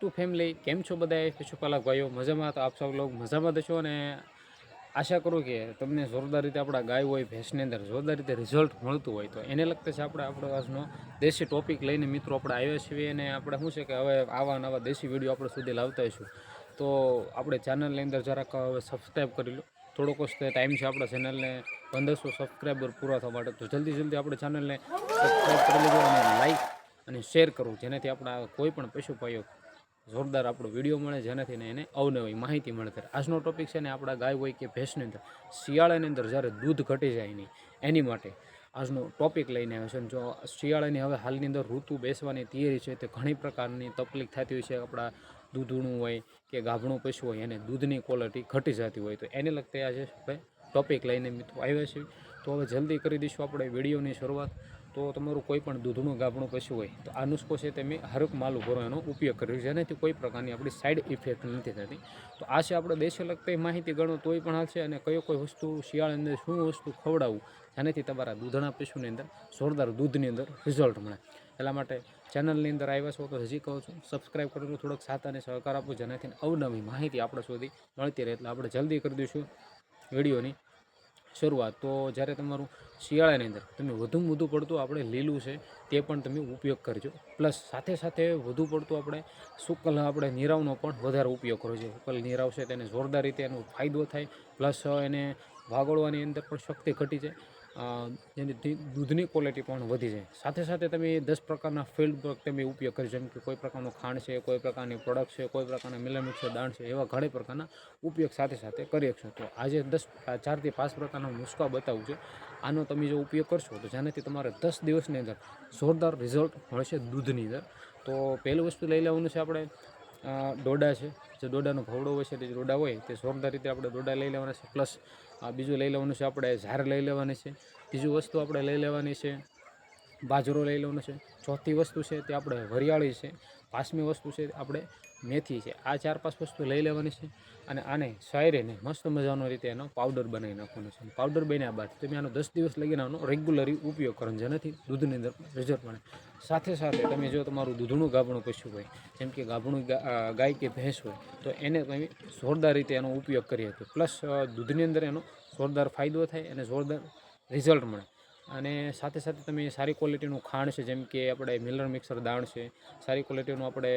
Two family, કેમ છો બધા પશુપાલક ભાઈઓ? મજામાં? તો આપ સૌ લોકો મજામાં તો છો? અને આશા કરું કે તમને જોરદાર રીતે આપણા ગાય હોય, ભેંસની અંદર જોરદાર રીતે રિઝલ્ટ મળતું હોય. તો એને લગતા છે આપણે આપણો આજનો દેશી ટોપિક લઈને મિત્રો આપણે આવ્યા છીએ અને આપણે શું છે કે હવે આવા નવા દેશી વીડિયો આપણે સુધી લાવતા છું તો આપણે ચેનલની અંદર જરાક હવે સબસ્ક્રાઈબ કરી લો. થોડોક જ ટાઈમ છે આપણા ચેનલને પંદરસો સબસ્ક્રાઈબર પૂરા થવા માટે. તો જલ્દી જલ્દી આપણે ચેનલને સબસ્ક્રાઈબ કરી લીધો અને લાઈક અને શેર કરવું જેનાથી આપણા કોઈ પણ પશુપાયો જોરદાર આપણો વીડિયો મળે, જેનાથી ને એને અવનવી માહિતી મળે. આજનો ટોપિક છે ને આપણા ગાય હોય કે ભેંસની અંદર, શિયાળાની અંદર જ્યારે દૂધ ઘટી જાય નહીં એની માટે આજનો ટોપિક લઈને આવ્યો છે. જો શિયાળાની હવે હાલની અંદર ઋતુ બેસવાની તૈયારી છે, તે ઘણી પ્રકારની તકલીફ થતી હોય છે આપણા દૂધણું હોય કે ગાભણું પશુ હોય, એને દૂધની ક્વોલિટી ઘટી જતી હોય. તો એને લગતે આજે આપણે ટોપિક લઈને મિત્રો આવ્યા છીએ. તો હવે જલ્દી કરી દઈશું આપણે વિડીયોની શરૂઆત. તો તમારું કોઈ પણ દૂધનું ગાભણું પશુ હોય, તો આ નુસ્ખો છે તે મેં હરક માલું ઉભરો એનો ઉપયોગ કર્યો જેનાથી કોઈ પ્રકારની આપણી સાઈડ ઇફેક્ટ નથી થતી. તો આ છે આપણે દેશે લગતી માહિતી ગણો, તોય પણ હશે અને કયો કોઈ વસ્તુ શિયાળાની અંદર શું વસ્તુ ખવડાવવું, જેનાથી તમારા દૂધના પશુની અંદર જોરદાર દૂધની અંદર રિઝલ્ટ મળે. એટલા માટે ચેનલની અંદર આવ્યા છો તો હજી કહું છું સબસ્ક્રાઈબ કરેલું થોડોક સાથ અને સહકાર આપો, જેનાથી અવનવી માહિતી આપણે સુધી મળતી રહે. એટલે આપણે જલ્દી કરી દઈશું વિડીયોની. શરૂઆત. તો જ્યારે તમારું શિયાળાની અંદર તમે વધુમાં વધુ પડતું આપણે લીલું છે તે પણ તમે ઉપયોગ કરજો. પ્લસ સાથે સાથે વધુ પડતું આપણે શુકલ આપણે નીરાવનો પણ વધારે ઉપયોગ કરવો જોઈએ. શુકલ નીરાવ છે તેને જોરદાર રીતે એનો ફાયદો થાય. પ્લસ એને વાગોળવાની અંદર પણ શક્તિ ઘટી જાય જેની દૂધની ક્વોલિટી પણ વધી જાય. સાથે સાથે તમે દસ પ્રકારના ફિલ્ડ તમે ઉપયોગ કરી, જેમ કે કોઈ પ્રકારનું ખાંડ છે, કોઈ પ્રકારની પ્રોડક્ટ છે, કોઈ પ્રકારના મિલામિક્સ દાણ છે, એવા ઘણા પ્રકારના ઉપયોગ સાથે સાથે કરી શકશો. તો આજે દસ ચારથી પાંચ પ્રકારના નુસ્ખા બતાવું છે. આનો તમે જો ઉપયોગ કરશો, તો જેનાથી તમારે દસ દિવસની અંદર જોરદાર રિઝલ્ટ મળશે દૂધની અંદર. તો પહેલી વસ્તુ લઈ લેવાનું છે આપણે ડોડા છે. જે ડોડાનો ભવડો હોય છે તે ડોડા હોય. તે જોરદાર રીતે આપણે ડોડા લઈ લેવાના છે. પ્લસ બીજું લઈ લેવાનું છે આપણે ઝાર લઈ લેવાની છે. બીજું વસ્તુ આપણે લઈ લેવાની છે બાજરો લઈ લેવાનો છે. ચોથી વસ્તુ છે તે આપણે વરિયાળી છે. પાંચમી વસ્તુ છે આપણે મેથી છે. આ ચાર પાંચ વસ્તુ લઈ લેવાની છે અને આને શાયરીને મસ્ત મજાનો રીતે એનો પાવડર બનાવી નાખવાનો છે. પાવડર બન્યા બાદ તમે આનો દસ દિવસ લગીને આનો રેગ્યુલરી ઉપયોગ કરો જેનાથી દૂધની અંદર રિઝલ્ટ મળે. સાથે સાથે તમે જો તમારું દૂધનું ગાભણું કશું હોય, જેમ કે ગાભણું ગાય કે ભેંસ હોય, તો એને તમે જોરદાર રીતે એનો ઉપયોગ કરી શકો પ્લસ દૂધની અંદર એનો જોરદાર ફાયદો થાય અને જોરદાર રિઝલ્ટ મળે. અને સાથે સાથે તમે સારી ક્વોલિટીનું ખાંડ છે, જેમ કે આપણે મિલર મિક્સર દાણ છે, સારી ક્વોલિટીનું આપણે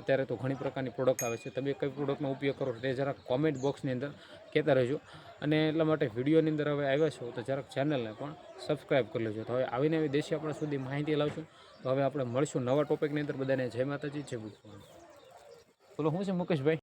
અત્યારે તો ઘણી પ્રકારની પ્રોડક્ટ આવે છે. તમે કઈ પ્રોડક્ટનો ઉપયોગ કરો તે જરાક કોમેન્ટ બોક્સની અંદર કહેતા રહેજો. અને એટલા માટે વિડીયોની અંદર હવે આવ્યા છો તો જરાક ચેનલને પણ સબસ્ક્રાઈબ કરી લેજો. તો હવે આવીને આવી દેશી આપણા સુધી માહિતી લાવશું. તો હવે આપણે મળશું નવા ટોપિકની અંદર બધાને. જય માતાજી, જય ભૂત બોલો, શું છે મુકેશભાઈ?